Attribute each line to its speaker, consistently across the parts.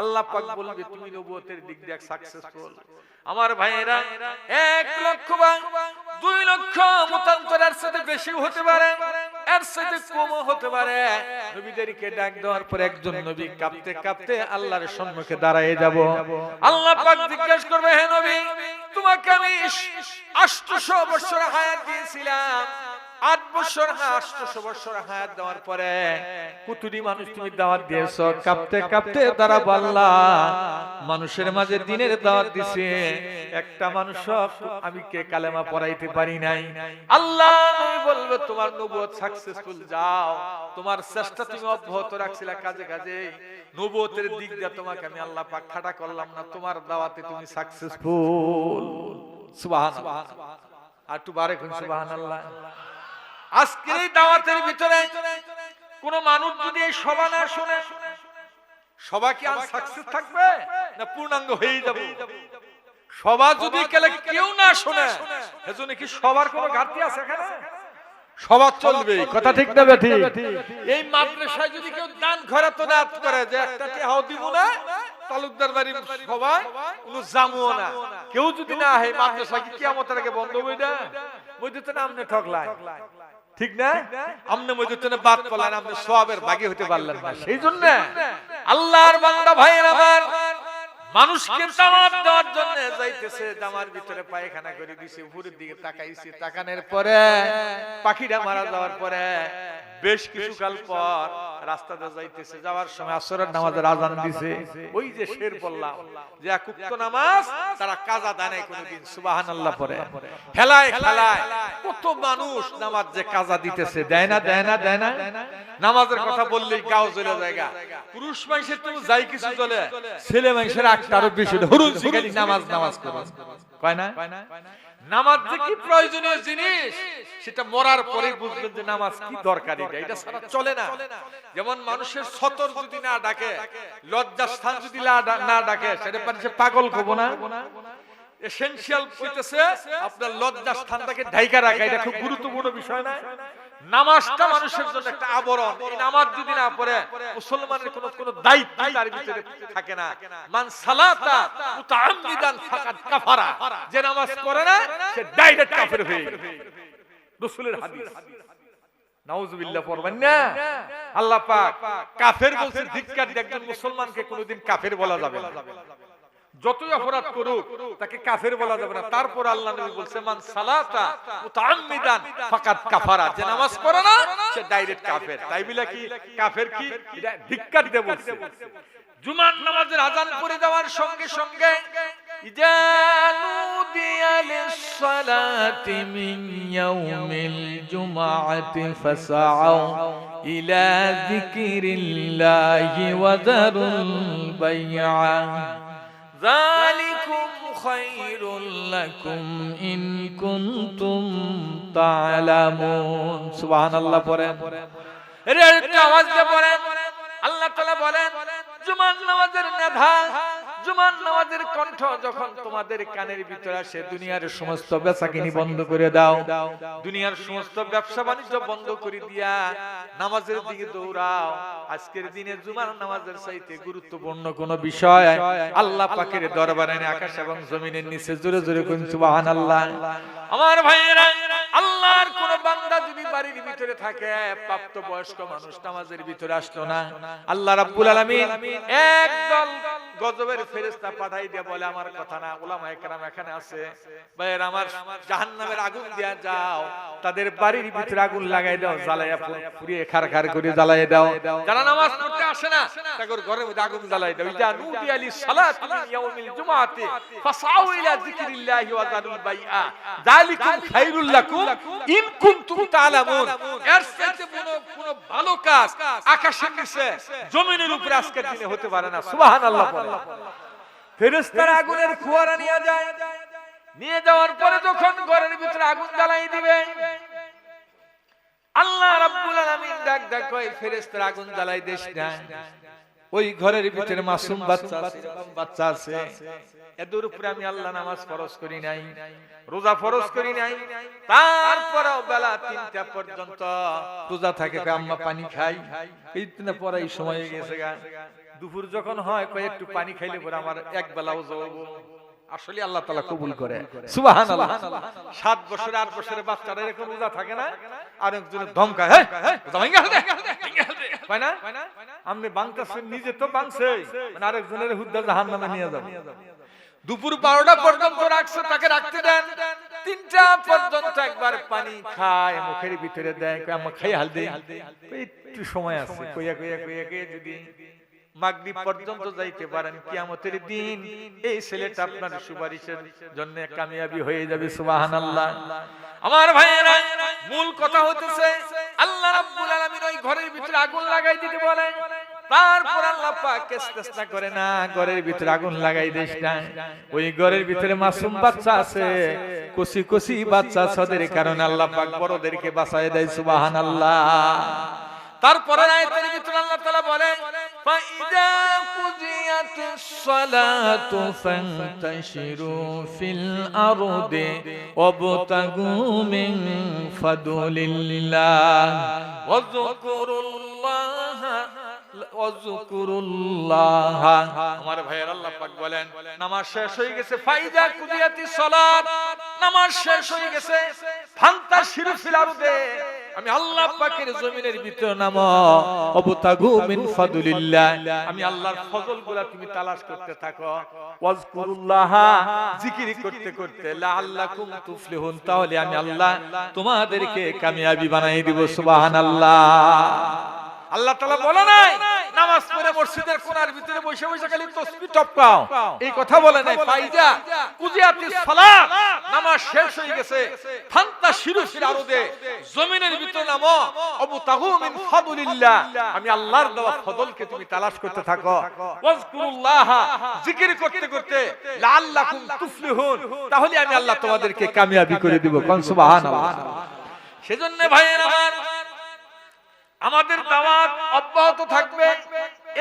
Speaker 1: আল্লাহ বলবে, তুমি দিক দিয়ে সাকসেসফুল আমার ভাইয়েরা, এক লক্ষ দুই লক্ষ মতান্তরের সাথে বেশি হতে পারে, এর সাথে কমও হতে পারে। নবীদেরকে ডাক দেওয়ার পর একজন নবী কাঁপতে কাঁপতে আল্লাহর সম্মুখে দাঁড়ায় যাব। আল্লাহ পাক জিজ্ঞেস করবে হে নবী তোমাকে আমি 800 বছর হায়াত দিয়েছিলাম। আট বছর আটশো বছর হায়াত দেওয়ার পরে কুতুরি মানুষ তুমি দাওয়াত দিয়েছ, কাঁপতে কাঁপতে তারা বললা, মানুষের মাঝে দিনের দাওয়াত দিছে, একটা মানুষ আমি কে কালেমা পড়াইতে পারি নাই। আল্লাহ আমি বলব, তোমার নবুয়ত সাকসেসফুল যাও। তোমার চেষ্টা তুমি অব্যাহত রাখছিলা কাজে কাজে। নবুয়তের দিক দিয়ে তোমাকে আমি আল্লাহ পাক খাটা করলাম না, তোমার দাওয়াতে তুমি সাকসেসফুল সুবহানাল্লাহ। আর একটু বারে সুবহানাল্লাহ। আজকের এই দাওয়াতের ভিতরে কোন মানুষ যদি এই সভা না শুনে সভা কি আর সাকসেস থাকবে না পূর্ণাঙ্গ হয়ে যাবে? সভা যদি কেলে কেউ না শুনে এজন্য কি সবার কোনো ঘাটতি আছে এখানে? সভা চলবে। কথা ঠিক না বেঠি। এই মাদ্রাসায় যদি কেউ দান ঘরে তো না করে যে একটা টেহাও দিব না তালুকদার বাড়ির সবাই কোনো জামুও না। কেউ যদি না হয় মাদ্রাসা কি কিয়ামতের আগে বন্ধ হয়ে না বইতে তো নামনে ঠকলাই ঠিক না? আমনে তো বাদ পলান আপনি সবের ভাগী হতে পারলেন না। সেই জন্য আল্লাহর বান্দা ভাই আমার মানুষকে দেওয়ার জন্য যাইতেছে জামার ভিতরে পায়খানা করে দিছে উপরের দিকে তাকাইছে তাকানোর পরে পাখিটা মারা যাওয়ার পরে বেশ কিছুকাল পর রাস্তাতে যাইতেছে যাওয়ার সময় আসরের নামাজের আজান দিছে। ওই যে শের বললাম যে কুক্ত নামাজ তারা কাজা দেয় নাই কোনোদিন সুবহানাল্লাহ পরে খেলায় খেলায় কত মানুষ নামাজ যে কাজা দিতেছে দেয় না দেয় না দেয় না? নামাজের কথা বললেই গাও জ্বলে জায়গা পুরুষ মানুষের তো যাই কিছু চলে ছেলে মানুষের একটা আরও বেশি হরুন শিখালি নামাজ নামাজ করে। কয় না? নামাজ যে কি প্রয়োজনীয় জিনিস সেটা মরার পরে বুঝবেন যে নামাজ কি দরকারি। এটা সারা চলে না। যেমন মানুষের সতর যদি না ডাকে লজ্জা স্থান যদি না ডাকে সেটা সে পাগল কব না? এসেনশিয়াল হইতেছে আপনার লজ্জা স্থানটাকে ঢাইকা রাখা। এটা খুব গুরুত্বপূর্ণ বিষয় না। নামাজটা মানুষের জন্য একটা আবরণ। এই নামাজ যদি না পড়ে মুসলমানের কোন কোন দায়িত্ব তার ভিতরে থাকে না। মান সালাতা মুতাআম্মিদান ফাকাদ কাফারা। যে নামাজ পড়ে না সে ডাইরেক্ট কাফের হয়ে গেল রাসূলের হাদিস। নাউজুবিল্লাহ পড়বেন না। আল্লাহ পাক কাফের বলছে ধিক্কার একজন মুসলমানকে কোনোদিন কাফের বলা যাবে না। যতই অপরাধ করুক, তাকে কাফের বলা যাবে না। তারপর আল্লাহ নবী বলছে, মান সালাতা মুতাআম্মিদান ফাকাত কাফারা। যে নামাজ পড়ে না, সে ডাইরেক্ট কাফের। তাই বলে কি, কাফের কি? ধিক্কার দিতে বলছে। জুমার নামাজের আজান পড়ে যাওয়ার সঙ্গে সঙ্গে ইলা যিকরিল্লাহি ওয়া যারুল বাই'a ذلكم خير لكم إن كنتم تعلمون سبحان الله পড়েন এর একটা আওয়াজ দিয়ে পড়েন আল্লাহ তাআলা বলেন জুমার নামাজের নেধা জুমার নামাজের কণ্ঠ যখন তোমাদের কানের ভিতরে আসে, দুনিয়ার সমস্ত বেচাকিনি বন্ধ করে দাও। দুনিয়ার সমস্ত ব্যবসা বাণিজ্য বন্ধ করে দিয়া নামাজের দিকে দৌড়াও। আজকের দিনে জুমার নামাজের চাইতে গুরুত্বপূর্ণ কোন বিষয়। আল্লাহ পাকের দরবারে আকাশ এবং জমিনের নিচে জোরে জোরে কোন সুবহানাল্লাহ। আমার ভাইয়েরা, আল্লাহর কোন বান্দা যদি বাড়ির ভিতরে থাকে প্রাপ্ত বয়স্ক মানুষ নামাজের ভিতরে আসলো না। আল্লাহ রাব্বুল আলামিন একদল গজবের ফেরেশতা পাঠাই দিয়ে বলে আমার কথা না ওলামায়ে কেরাম এখানে আছে। ভাইয়ের আমার জাহান্নামের আগুন দিয়া যাও তাদের বাড়ির ভিতরে আগুন লাগাই দাও জ্বালাইয়া পুড়িয়ে খারখার করে জ্বালাইয়া দাও। যারা নামাজ পড়তে আসে না তাদের ঘরের মধ্যে আগুন জ্বালাই দাও। ইজা নুদি আলি সালাত ইয়াউমিল জুমআতি ফাসাউ ইলা যিকরিল্লাহি ওয়া যারুল বাইআ। যালিকুম খায়রুল লাকুম ইন কুনতুম তাআলামুন। এর চাইতে কোনো ভালো কাজ আকাশের নিচে, জমিনের উপরে দিনে হতে পারে না। আগুনের নিয়ে যায়। নিয়ে যাওয়ার পরে যখন ঘরের ভিতরে আগুন জ্বালাই দিবে, আল্লাহ রাব্বুল আলামিন ডাক দেখ কয় আগুন জ্বালাই দেশ না ওই ঘরের ভিতরে মাসুম বাচ্চা বাচ্চা আছে। এদের উপরে আমি আল্লাহ নামাজ ফরজ করি নাই রোজা ফরজ করি নাই। তারপরেও বেলা তিনটা পর্যন্ত রোজা থাকে আম্মা পানি খাই। এই পরে এই সময় গেছে গা। দুপুর যখন হয় কয় একটু পানি খাইলে পরে আমার এক বেলাও যাব আসলে আল্লাহ তালা কবুল করে। সুবাহান সাত বছরে আট বছরের বাচ্চারা এরকম রোজা থাকে না আর একজনের ধমকা হ্যাঁ কয় না? নিজে তো বাংছে। মানে আরেকজনের হুদ্দা জাহান নামে নিয়ে যাবে। দুপুর বারোটা পর্যন্ত তাকে রাখতে দেন। তিনটা পর্যন্ত একবার পানি খায়, মুখের ভিতরে দেয় আম্মা, খাই, হাল কই একটু সময় আছে। কইয়া কইয়া কইয়া যদি মাগরিব পর্যন্ত যাইতে পারেন, কিয়ামতের দিন এই ছেলেটা আপনার সুপারিশের জন্য কামিয়াবি হয়ে যাবে, সুবহানাল্লাহ। আমার ভাইয়েরা, মূল কথা হতেছে আল্লাহ রাব্বুল আলামিন ওই ঘরের ভিতরে আগুন লাগাই দিতে বলেন। তারপর আল্লাহ পাক চেষ্টা করে, না, ঘরের ভিতরে আগুন লাগাই দিস না। ওই ঘরের ভিতরে মাসুম বাচ্চা আছে, কচি কচি বাচ্চা সদের কারণে আল্লাহ পাক বড়দেরকে বাঁচায় দেয়, সুবহানাল্লাহ। তারপরে আয়াতের ভিতরে আল্লাহ তাআলা বলেন ফাইদা কুজিয়াতিস فانتشروا في الأرض وابتغوا من فضل الله واذكروا ওয়াযকুরুল্লাহ আমি আল্লাহ জমিনের ভিতর নাম। ফাদুলিল্লাহ। আমি আল্লাহর তুমি তালাশ করতে থাকো। জিকির করতে করতে তাহলে আমি আল্লাহ তোমাদেরকে কামিয়াবি বানাই দিব, সুবহানাল্লাহ। আল্লাহ তাআলা বলে নাই নামাজ পড়ে মসজিদের কোণার ভিতরে বসে বসে খালি তসবিহ টপকাও। এই কথা বলে নাই ফাইজা কুজিয়াতি সালাত। নামাজ শেষ হয়ে গেছে। ফান্তা শিরু ফিল আরদে। জমিনের ভিতরে নামো। আবু তাগু মিন ফাদলিল্লাহ। আমি আল্লাহর দেওয়া ফজলকে তুমি তালাশ করতে থাকো। ওয়াজকুরুল্লাহ। জিকির করতে করতে লাআল্লাকুম তুফলিহুন। তাহলে আমি আল্লাহ তোমাদেরকে কামিয়াবি করে দিব। কোন সুবহানাল্লাহ। সেজন্য ভাইয়ের আমার আমাদের দাওয়াত অব্যাহত থাকবে।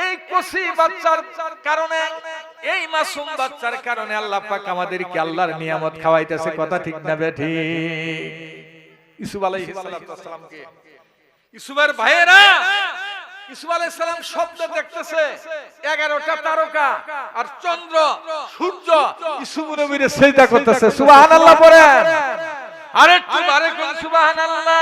Speaker 1: এই কচি বাচ্চার কারণে এই মাসুম বাচ্চার কারণে আল্লাহ পাক আমাদেরকে আল্লাহর নিয়ামত খাওয়াইতেছে। কথা ঠিক না বেঠি ইসুফ আলাইহিস সালামকে। ইসুফের ভাইয়েরা ইসুফ আলাইহিস সালাম স্বপ্ন দেখতেছে 11টা তারকা আর চন্দ্র সূর্য ইসুফ নবীর সেজদা করতেছে। সুবহানাল্লাহ পড়েন। আরে একটু বারে কোন সুবহানাল্লাহ।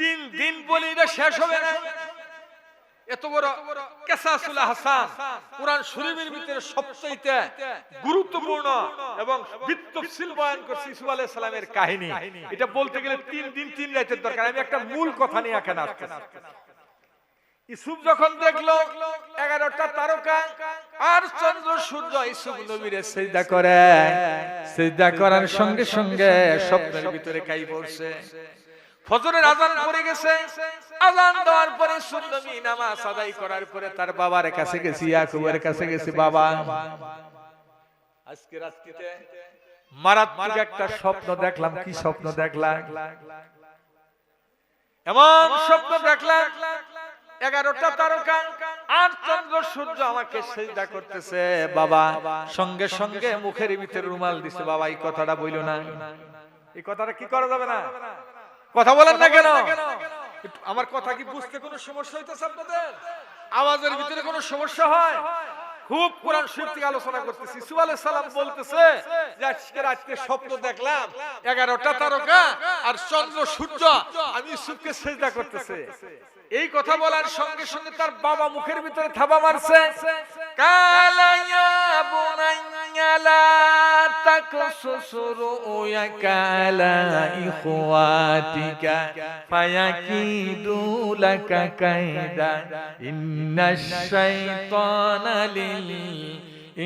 Speaker 1: তিন দিন বলি এটা শেষ হবে না। এত বড় কেসাসুল হাসান, কোরআন শরীফের ভিতরে সবচেয়ে গুরুত্বপূর্ণ এবং বিত্তশীল বয়ান করছে ইসুফ আলাইহিস সালামের কাহিনী। এটা বলতে গেলে তিন দিন, তিন রাতের দরকার। আমি একটা মূল কথা নিয়ে এখানে আসতেছি। ইসুফ যখন দেখল, এগারোটা তারকা আর চন্দ্র সূর্য, ইসুফ নবীর সেজদা করে। সেজদা করার সঙ্গে সঙ্গে স্বপ্নের ভিতরে কাই পড়ছে? ফজরের আজান পড়ে গেছে। আজান দেওয়ার পরে সুন্দরী নামাজ আদায় করার পরে তার বাবার কাছে গেছি, ইয়াকুবের কাছে গেছি, বাবা। আজকে রাত্রিতে মারাত্মক একটা স্বপ্ন দেখলাম, কি স্বপ্ন দেখলাম? এমন স্বপ্ন দেখলাম, এগারোটা তারকা আর চন্দ্র সূর্য আমাকে সেজদা করতেছে, বাবা। সঙ্গে সঙ্গে মুখের ভিতরে রুমাল দিছে, বাবা, এই কথাটা বইল না। এই কথাটা কি করা যাবে না? কথা বলেন না কেন? আমার কথা কি বুঝতে কোনো সমস্যা হইতেছে আপনাদের? আওয়াজের ভিতরে কোনো সমস্যা হয়? খুব কোরআন শক্তি আলোচনা করতেছি। আলাইহিস সালাম বলতেছে যে আজকে রাত্রে স্বপ্ন দেখলাম 11টা তারকা আর চন্দ্র সূর্য। আমি ইউসুফকে সেজদা করতেছে। এই কথা বলার সঙ্গে সঙ্গে তার বাবা মুখের ভিতরে থাবা মারছে। কালাইয়া বুনাইয়া লা কালা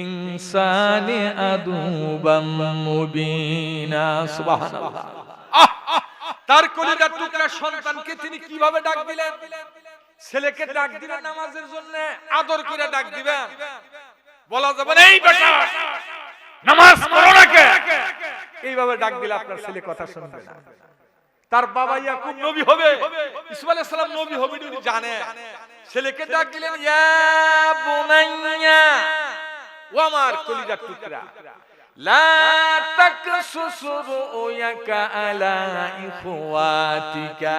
Speaker 1: ইনসানি আদুবাম মুবিনা। সুবহানাল্লাহ। তার কলিজার টুকরা সন্তানকে তিনি কীভাবে ডাক দিলেন? ছেলেকে ডাক দিবেন নামাজের জন্য, আদর করে ডাক দিবেন। বলা যাবে এই বেটা, নামাজ পড়ো না কে? এইভাবে ডাক দিলে আপনার ছেলে কথা শুনবে না। তার বাবা ইয়াকুব নবী হবে। ইসমাইল আলাইহিস সালাম নবী হবে উনি জানে। ছেলেকে ডাক দিলেন, ইয়া বুনাইয়া, ও আমার কলিজার টুকরা। রুয়াকা আলা ইখওয়াতিকা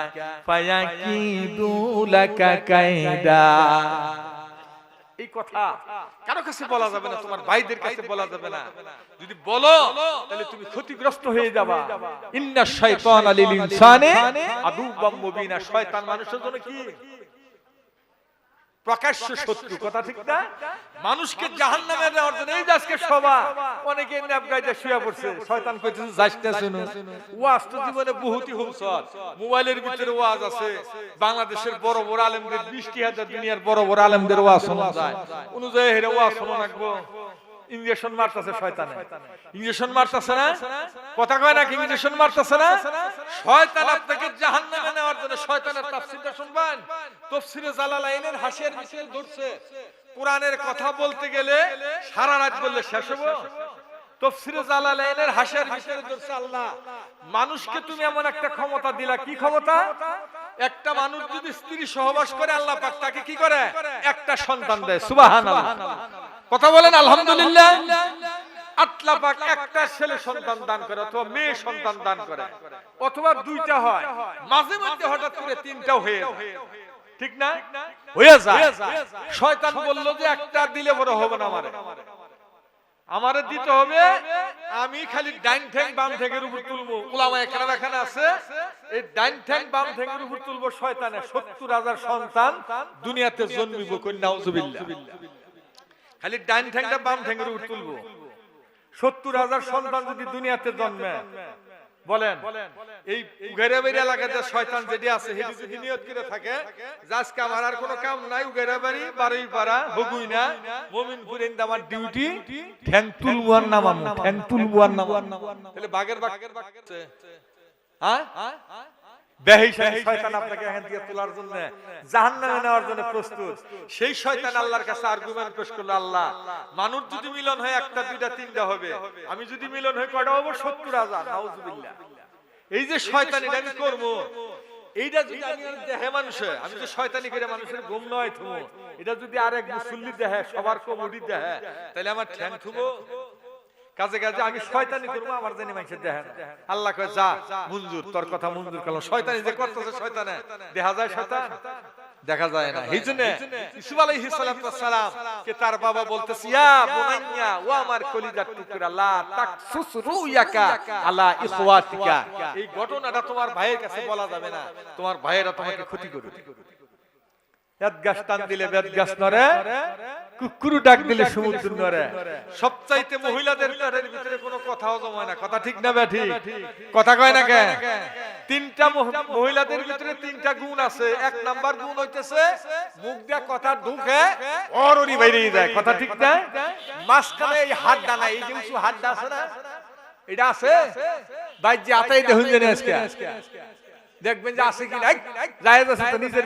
Speaker 1: ফায়াকিদু লাকা কাইদা। এই কথা কারও কাছে বলা যাবে না, তোমার ভাইদের কাছে বলা যাবে না। যদি বলো, তাহলে তুমি ক্ষতিগ্রস্ত হয়ে যাবা। ইন্না শাইতান লিল ইনসানে আদুবাম মুবিনা। শয়তান মানুষের জন্য কি? প্রকাশ্য শত্রু কথা ঠিক না? মানুষকে জাহান নামে দেওয়ার জন্য এই যে আজকে সভা অনেকে ন্যাপগাইতে শুয়ে পড়ছে। শয়তান কইতেছে যাইতে শুনো ওয়াজ তো জীবনে বহুতই হুমসর মোবাইলের ভিতরে ওয়াজ আছে। বাংলাদেশের বড় বড় আলেমদের 20000 হাজার দুনিয়ার বড় বড় আলেমদের ওয়াজ শোনা যায়। অনুযায়ী হেরে ওয়াজ শোনা রাখব ইঞ্জেকশন মারতাছে শয়তানে। ইঞ্জেকশন মারতাছে না? কথা কয় নাকি ইঞ্জেকশন মারতাছে না? শয়তান আপনাকে জাহান্নামে নেওয়ার জন্য শয়তানের তাফসীরটা শুনবেন? তাফসীরে জালালাইনের বিষয়ে ধরছে। কোরআনের কথা বলতে গেলে সারা রাত বললে শেষ হবে। তফসিরে জালালাইনের হাসিয়ার বিষয়ে ধরছে আল্লাহ। মানুষকে তুমি এমন একটা ক্ষমতা দিলা কি ক্ষমতা? একটা মানুষ যদি স্ত্রী সহবাস করে আল্লাহ পাক তাকে কি করে? একটা সন্তান দেয় সুবহানাল্লাহ। কথা বলেন, আলহামদুলিল্লাহ। একটা ছেলে সন্তান দান করে অথবা মেয়ে সন্তান দান করে। অথবা দুইটা হয়। মাঝে মধ্যে হঠাৎ করে তিনটাও হয়ে ঠিক না? হয়ে যায়। শয়তান বলল যে একটা দিলে বড় হবে না আমারে। আমারে দিতে হবে, আমি খালি ডাইন ঠ্যাং বাম ঠ্যাংয়ের উপর তুলবো। উলামা এখানে এখানে আছে। এই ডাইন ঠ্যাং বাম ঠ্যাংয়ের উপর তুলবো শয়তানে সত্তর হাজার সন্তান দুনিয়াতে জন্মিব কন্যা খালি ডাইন ঠ্যাংটা বাম ঠ্যাংয়ের উপর তুলবো। সত্তর হাজার সন্তান যদি দুনিয়াতে জন্মে, বলেন, এই উগেরাবাড়ি এলাকাতে শয়তান যেটি আছে, সেটি যদি নিয়ত করে থাকে আজকে আমার আর কোনো কাম নাই উগেরাবাড়ি বারুই পাড়া হগুই না মমিনপুর ইন্দা আমার ডিউটি, ঠ্যাং তুলবুয়ার নামাম ঠ্যাং তুলবুয়ার নামাম তাহলে বাগের বাগের বাগ হ্যাঁ? বেহি আমি যদি মিলন হয় কয়টা হব? সত্তর হাজার এই যে শয়তান আমি করব, এইটা যদি আমি দেহে আমি তো শয়তানি করে মানুষের ঘুম নয় এটা যদি আরেক মুসল্লি দেহে সবার কমুডি দেহে তাহলে আমার ঠ্যাং থুবো কাজে কাজে আমি শয়তানি করব আমার জানি মানুষের দেখেন আল্লাহ কয়, যা, মঞ্জুর, তোর কথা মঞ্জুর করলাম। শয়তানি যে করতেছে, শয়তানে। দেখা যায় শয়তান? দেখা যায় না। এই জন্য ইসুফ আলাইহিস সালাম কে তার বাবা বলতেছে, ইয়া বুনাইয়া, ও আমার কলিজার টুকরা, লা তাকসুস রুয়াকা আলা ইখওয়াতিকা। এই ঘটনাটা তোমার ভাইয়ের কাছে বলা যাবে না। তোমার ভাইয়েরা তোমাকে ক্ষতি করবে। টান দিলে বেদগাছ নরে কুকুরু ডাক দিলে সমুদ্র নরে সবচাইতে মহিলাদের ভিতরে কোনো কথাও জমায় না। কথা ঠিক না ব্যাঠি? কথা কয় না কেন তিনটা মহিলাদের ভিতরে তিনটা গুণ আছে। এক নাম্বার গুণ হইতেছে মুখ দিয়া কথা ঢুকে অররি বাইরে যায়। কথা ঠিক না? মাঝখানে এই নাই এই যে উঁচু হাড্ডা আছে না? এটা আছে? ভাই আতাই দেখুন জানি আজকে দেখবেন যে আছে কি নাই? জায়েজ আছে তো নিজের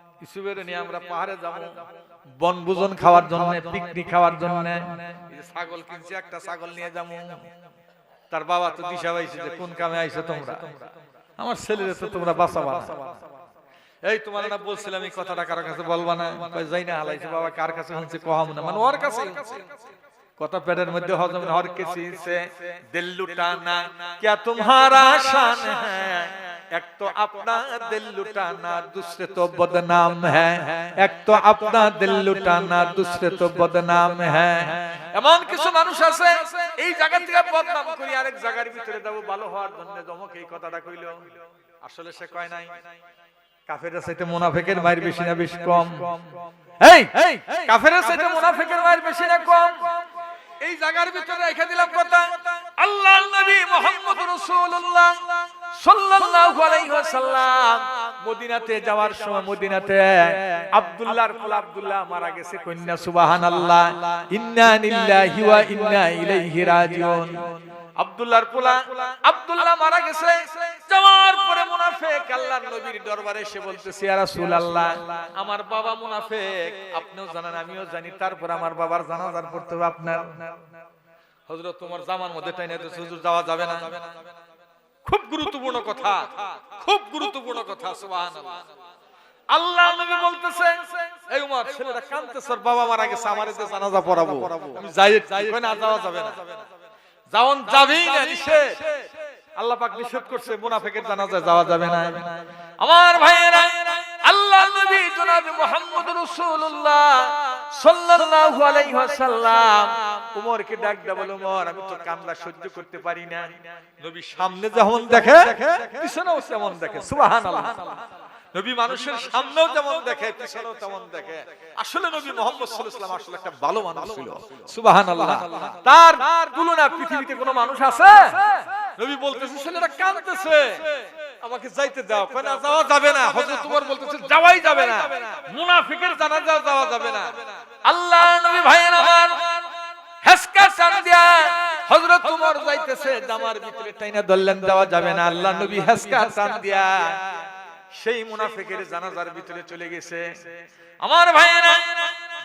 Speaker 1: পাহাড়ে বনভোজন খাওয়ার খাওয়ার ছাগল কিনছে একটা ছাগল নিয়ে যাব। তার বাবা যে কোন কামে আইছো আমার ছেলেরে তো তোমরা বাঁচাবা এই তোমার না বলছিলাম এই কথাটা কারও কাছে বলবা না। যাই না হালাইছে বাবা কার কাছে হচ্ছে কহাম না মানে ওর কাছে কথা পেটের মধ্যে হজম হর কে দিল্লু টানা কে তোমার আশান है एक तो अपना दिल लुटाना दूसरे तो बदनाम है एक तो अपना दिल लुटाना दूसरे तो बदनाम है এমন কিছু মানুষ আছে এই জায়গা থেকে বদনাম করি আরেক জায়গার ভিতরে দেব ভালো হওয়ার জন্য জমক এই কথাটা কইল আসলে সে কয় নাই কাফেরের সাথে মুনাফিকের মায়ের বেশি না বেশি কম এই কাফেরের সাথে মুনাফিকের মায়ের বেশি না কম এই জায়গার ভিতরে রেখে দিলাম কথা আল্লাহর নবী মুহাম্মদ রাসূলুল্লাহ দরবারে আমার বাবা মুনাফিক, আপনিও জানেন, আমিও জানি, তারপর আমার বাবার জানাজার পড়তে হবে আপনার। হযরত তোমার জামার মধ্যে টাইনে যাবে না। খুব গুরুত্বপূর্ণ কথা। খুব গুরুত্বপূর্ণ কথা, সুবহানাল্লাহ। আল্লাহ নবী বলতেছে, এই উমর, ছেলেটা বাবা মারা গেছে, আমার জানাজা পড়াবো। আমি যাই কই না যাওয়া যাবে না। যাওন না আল্লাহ পাক নিষেধ করছে, মুনাফিকের যাওয়া যাবে না। আমার ভাইয়েরা, আল্লাহ নবী জনাব মুহাম্মদ রাসূলুল্লাহ সাল্লাল্লাহু আলাইহি ওয়াসাল্লাম উমরকে ডাক দা বলে উমর আমি তো কান্না সহ্য করতে পারি না। নবী সামনে যেমন দেখে পিছনেও তেমন দেখে। সুবহানাল্লাহ। নবী মানুষের সামনেও যেমন দেখে পিছনেও তেমন দেখে। আসলে নবী মোহাম্মদ সাল্লাল্লাহু আসলে একটা ভালো মানুষ ছিল। সুবহানাল্লাহ। তার তুলনা পৃথিবীতে কোনো মানুষ আছে? নবী বলতেছে ছেলেটা কাঁদতেছে। আমাকে যাইতে দাও। কয় না যাওয়া যাবে না। হযরত উমর বলতেছে যাওয়াই যাবে না। মুনাফিকের জানাজা যাওয়া যাবে না। আল্লাহ নবী ভাইয়ের আমার হেসকা চান দিয়া হযরত উমর যাইতেছে জামার ভিতরে টাইনা দললেন দেওয়া যাবে না। আল্লাহ নবী হেসকা চান দিয়া সেই মুনাফিকের জানাজার ভিতরে চলে গেছে। আমার ভাইয়েরা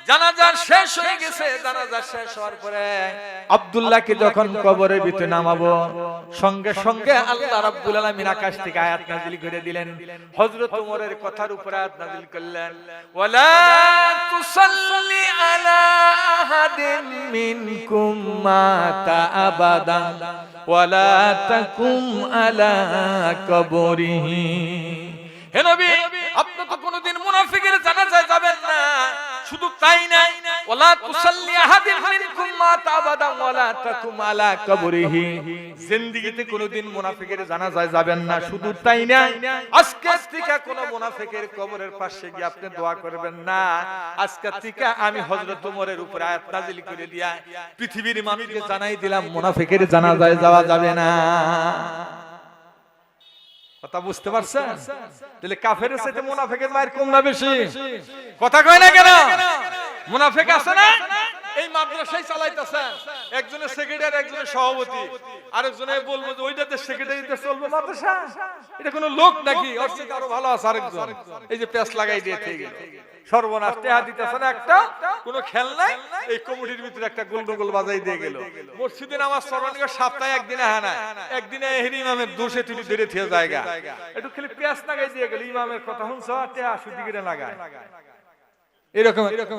Speaker 1: জানাজা শেষ হয়ে গেছে জানাজা শেষ হওয়ার পরে আব্দুল্লাহকে যখন কবরের ভিতরে নামাবো, সঙ্গে সঙ্গে আল্লাহ রাব্বুল আলামিন আকাশ থেকে আয়াত করে দিলেন। হযরত ওমরের কথার আয়াত করলেন, ওয়ালা তুসাল্লি আলা আহাদিন মিনকুম মাতা ওয়ালা তাকুম আলা কবরিহি। হে নবী, আপনি তো কোনোদিন মুনাফিকের জানাজায় যাবেন না। শুধু তাই নাই ওয়ালা তুসাল্লি আহাদিন মিনকুম মা তাবাদা ওয়ালা তাকুম আলা কবরিহি। জিন্দেগিতে কোনোদিন মুনাফিকের জানাজায় যাবেন না, শুধু তাই না, আজকে থেকে কোন মুনাফিকের কবরের পাশে গিয়ে আপনি দোয়া করবেন না। আজকে থেকে আমি হযরত ওমরের উপর আয়াত নাযিল করে দিয়া পৃথিবীর মানুষকে জানাই দিলাম, মুনাফিকের জানাজায় যাওয়া যাবে না। কথা বুঝতে পারছেন? তাহলে কাফের সাথে মুনাফেকের মায়ের কম না বেশি? কথা কয় না কেন? মুনাফেক আছে না? এই মাদ্রাসায় চালাইতেছেন। একজনের সেক্রেটারি একজনের সভাপতি। আরেকজনে বলব যে ওইটাতে সেক্রেটারিতে চলবে মাদ্রাসা। এটা কোনো লোক নাকি? ওর আরও ভালো আছে আরেকজন। এই যে পেস লাগাই দিয়ে থেকে সর্বনাশ টেহা দিতেছে না একটা কোনো খেল নাই। এই কমিটির ভিতরে একটা গোল। বাজাই দিয়ে গেল। মসজিদে নামাজ সর্বানিক সপ্তাহে একদিনে হ্যাঁ না। একদিনে এহেরি ইমামের দোষে তুলি ধরে থিয়ে জায়গা। একটু খালি পেঁয়াজ লাগাই দিয়ে গেল। ইমামের কথা শুনছ? টেহা সুদি করে লাগায়। এরকম এরকম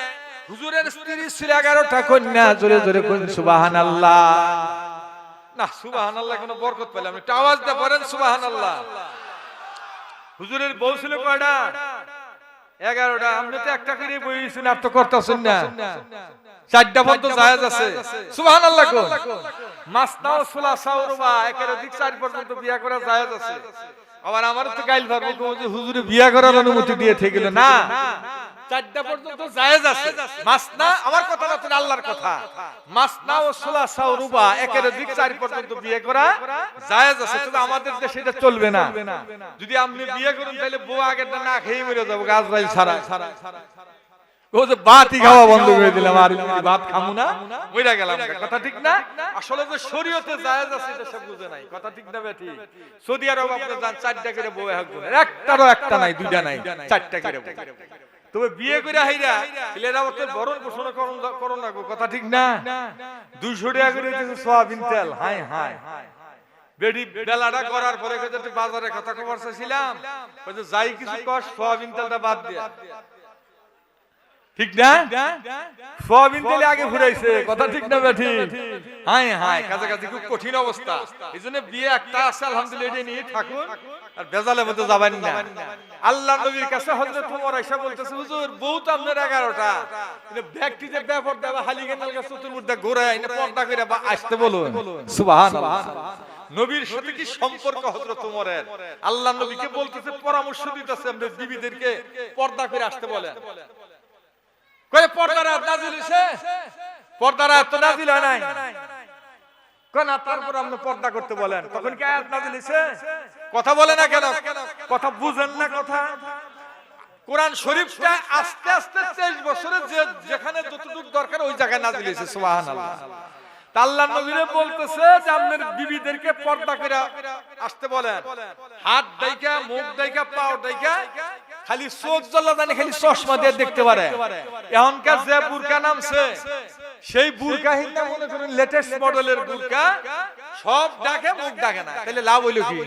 Speaker 1: হুজুরের স্ত্রী ছিল এগারোটা কন্যা জোরে জোরে কোন সুবাহান আল্লাহ না সুবাহান আল্লাহ কোনো বরকত পেলাম একটু আওয়াজ দিয়ে পড়েন সুবাহান আল্লাহ হুজুরের বউ ছিল কয়টা? এগারোটা। আপনি তো একটা করে বইছেন আর তো করতেছেন না। চারটা পর্যন্ত জায়েজ আছে। সুবাহান আল্লাহ কো মাসনাও সুলা সাউরবা একের দিক চার পর্যন্ত বিয়া করা জায়েজ আছে। আবার আমার তো গাইল পারব যে হুজুরে বিয়া করার অনুমতি দিয়ে থেকে গেল। না। চারটা পর্যন্ত জায়েজ আছে। মাসনা, আমার কথা না তুমি আল্লাহর কথা। মাসনা ও সুলাসা ও রুবা, একের দিক চার পর্যন্ত বিয়ে করা জায়েজ আছে তবে আমাদের দেশে এটা চলবে না। যদি আপনি বিয়ে করুন, তাহলে বউ আগের না খেয়ে মরে যাব, গাছ রাইল ছাড়া। ও খাওয়া বন্ধ করে দিলাম আর ভাত খামু না মইরা গেলাম। কথা ঠিক না? আসলে যে শরীয়তে জায়েজ আছে এটা সব বুঝে নাই। কথা ঠিক না বেঠি? সৌদি আরব আপনি যান চারটা করে বউ একজন একটারও একটা নাই দুইটা নাই। চারটা করে তবে বিয়ে করে হাইরা ছেলেরা ওকে বরণ পোষণ করুন করুন না গো, কথা ঠিক না? দুইশো টাকা করে দিতেছে সোয়াবিন তেল। হাই হাই বেডি বেলাটা করার পরে বাজারে কথা খবর চাইছিলাম। যাই কিছু কর সোয়াবিন তেলটা বাদ দিয়া। ঠিক না? সোয়াবিন তেলে আগে ঘুরাইছে। কথা ঠিক না বেঠি হাই হাই কাছাকাছি খুব কঠিন অবস্থা। এই জন্য বিয়ে একটা আছে আলহামদুলিল্লাহ এটা নিয়ে থাকুন। আর বেজালের মধ্যে যাবেন না। আল্লাহ নবীর কাছে হযরত ওমর আয়েশা বলতেছে হুজুর বউ তো আপনার 11টা কিন্তু ব্যক্তি যে ব্যাপার দেবা হালি গেনাল ঘোরায় না পর্দা করে বা আসতে বলুন। সুবহানাল্লাহ। নবীর সাথে কি সম্পর্ক ওমরের আল্লাহ নবীকে বলতেছে পরামর্শ দিতেছে আমাদের বিবিদেরকে পর্দা করে আসতে বলেন। কয়ে, পর্দার আয়াত নাজিল হইছে? পর্দার আয়াত তো নাজিল হয় নাই। কোন তারপর আপনি পর্দা করতে বলেন। তখন কি আয়াত নাজিল হইছে? কথা বলে না কেন? কথা বুঝেন না কথা। কোরআন শরীফটা আস্তে আস্তে 23 বছরে যে যেখানে যতটুকু দরকার ওই জায়গায় নাজিল হইছে, সুবহানাল্লাহ। আল্লাহ নবীরে বলতেছে যে আপনার বিবিদেরকে পর্দা করে আসতে বলেন। হাত দাইকা মুখ দাইকা পাও দাইকা খালি চোখ জ্বলা জানি খালি চশমা দিয়ে দেখতে পারে। এখনকার যে বুরকা নামছে, সেই বুরকা হিন্দা মনে করেন লেটেস্ট মডেলের বুরকা সব ডাকে, মুখ ডাকে না। তাহলে লাভ হইল কি?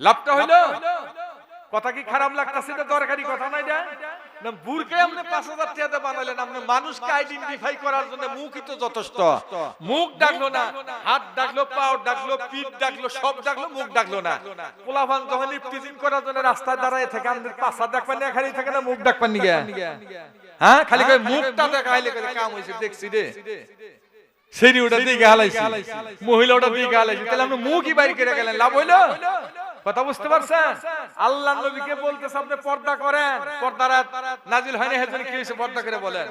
Speaker 1: লাভটা হইল? কথা কি খারাপ লাগতেছে? দরকারি কথা নাই এটা? আপনি পাঁচ হাজার মানুষকে আইডেন্টিফাই করার জন্য যথেষ্ট। মুখ ডাকলো না, হাত ডাকলো ডাকলো, পিঠ ডাকলো, সব ডাকলো, মুখ ডাকলো না। করার জন্য পাশা দেখবেন না খালি থাকে না, মুখ ডাকবেন হ্যাঁ খালি মুখটা দেখাইলে কাম দেখছি মহিলা তাহলে আপনি বাইর গেলেন, লাভ হইল? কথা বুঝতে পারছেন? আল্লাহ নবীকে বলতেছে আপনি পর্দা করেন। পর্দার নাজিল হয়নি হেজন কি হইছে পর্দা করে বলেন।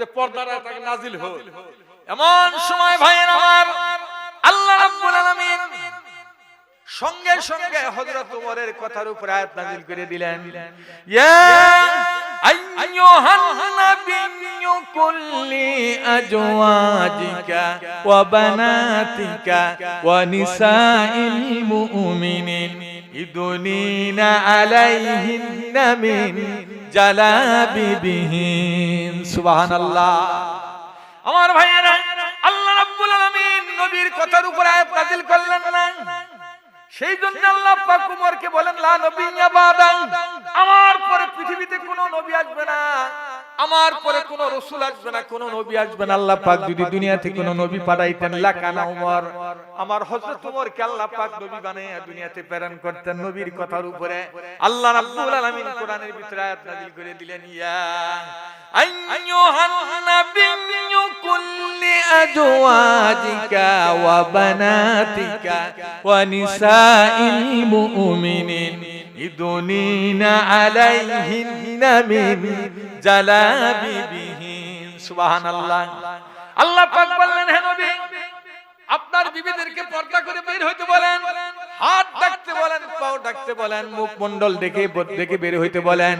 Speaker 1: যে পর্দার নাজিল হল এমন সময় ভাইয়ের আমার আল্লাহ রাব্বুল আলামিন সঙ্গে সঙ্গে হযরত ওমরের কথার উপর আয়াত নাজিল করে দিলেন। ইয়া আইয়ুহান নাবিয়্যু আজওয়াজিকা ওয়া বানাতিকা ওয়া নিসাইল মুমিনিন ইদুনিনা আলাইহিন্না মিন জালাবিবিহিম সুবহানাল্লাহ আমার ভাইয়েরা, আল্লাহ রাব্বুল আলামিন নবীর কথার উপর আয়াত নাযিল করলেন না? সেই জন্য আল্লাহ পাক উমরকে বলেন, লা বাদা আমার পরে পৃথিবীতে কোনো নবী আসবে না, আমার পরে কোনো রাসূল আসবে না, কোনো নবী আসবে না। আল্লাহ পাক যদি দুনিয়াতে কোনো নবী পাঠাইতেন লা কানা উমর, আমার হযরত উমরকে আল্লাহ পাক নবী বানায়া দুনিয়াতে প্রেরণ করতেন নবীর কথার উপরে। আল্লাহ রাব্বুল আলামিন কোরআনের ভিতরে আয়াত নাযিল করে দিলেন, ইয়া আইয়ুহান নাবিয়্যু ওয়া বানাতিকা ওয়া নিসাইল মুমিনিন ইদুনিনা আলাইহিন্না মিন জালাবিবিহিম সুবহানাল্লাহ আল্লাহ পাক বললেন, হে নবী, আপনার বিবিদেরকে পর্দা করে বের হইতে বলেন। হাত ডাকতে বলেন, পাও ডাকতে বলেন, মুখ মন্ডল দেখে দেখে হইতে বলেন।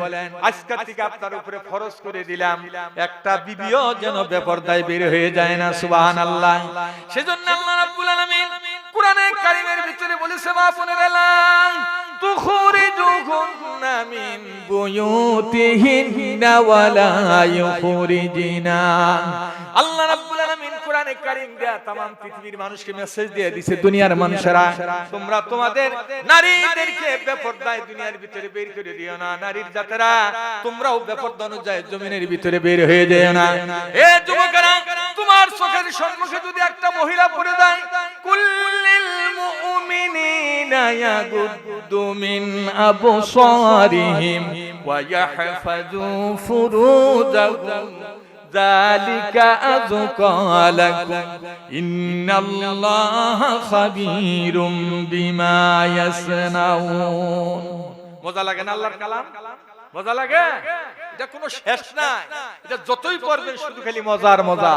Speaker 1: থেকে আপনার উপরে ফরজ করে দিলাম। একটা বিবিও যেন বেপরদায় বের হয়ে যায় না, সুবহানাল্লাহ। সেজন্য আল্লাহ রাব্বুল আলামিন কোরআনে কারিমের ভিতরে বলেছে, মা আল্লাহ রাব্বুল আলামিন কোরআনে কারীম দেয়া तमाम পৃথিবীর মানুষকে মেসেজ দিয়ে দিছে দুনিয়ার মানুষেরা তোমরা তোমাদের নারীদেরকে বেপরদায় দুনিয়ার ভিতরে বের করে দিও না নারীর জাতেরা তোমরাও বেপরদা অনুযায়ী জমিনের ভিতরে বের হয়ে যেও না এ যুবকেরা তোমার চোখের সম্মুখে যদি একটা মহিলা পড়ে যায় কুল্লিল মুমিনিনা ইয়াগুদ্দু মিন আবসারিহিম ওয়া ইয়াহফাযু ফুরুজাহুম ذلك أزكى لكم إن الله خبير بما يصنعون মজা লাগে না আল্লাহর কালাম মজা লাগে এটা কোনো শেষ নাই এটা যতই পড়বেন শুধু খালি মজার মজা